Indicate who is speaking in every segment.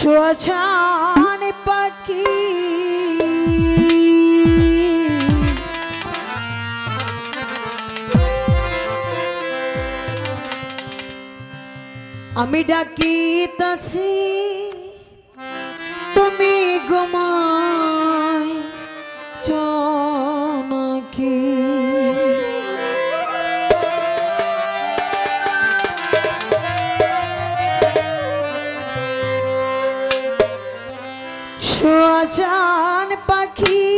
Speaker 1: শোয়াছান পাখি। আমি ডাকি তাছি তুমি গোমা সোয়াচান পাখি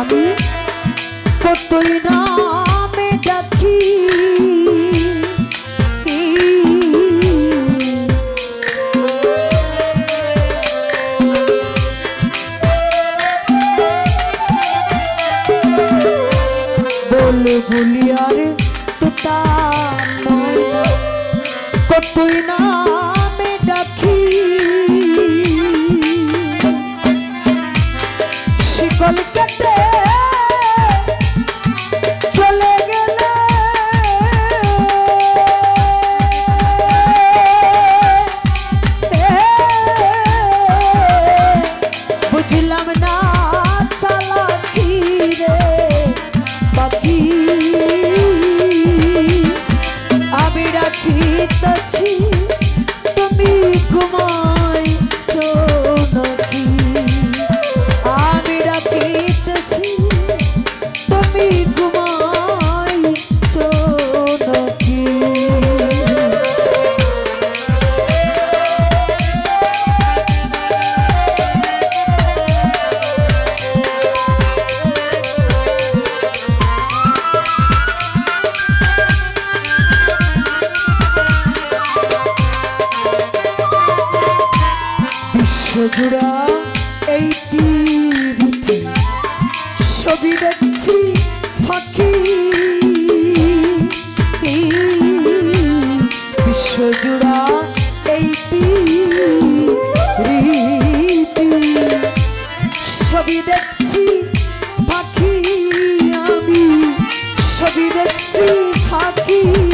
Speaker 1: আমি কতই নামে ডাকি বলে বলিয়ার তোতা কতই না রীতি। সবই দেখছি পাখি আমি সবই দেখছি পাখি।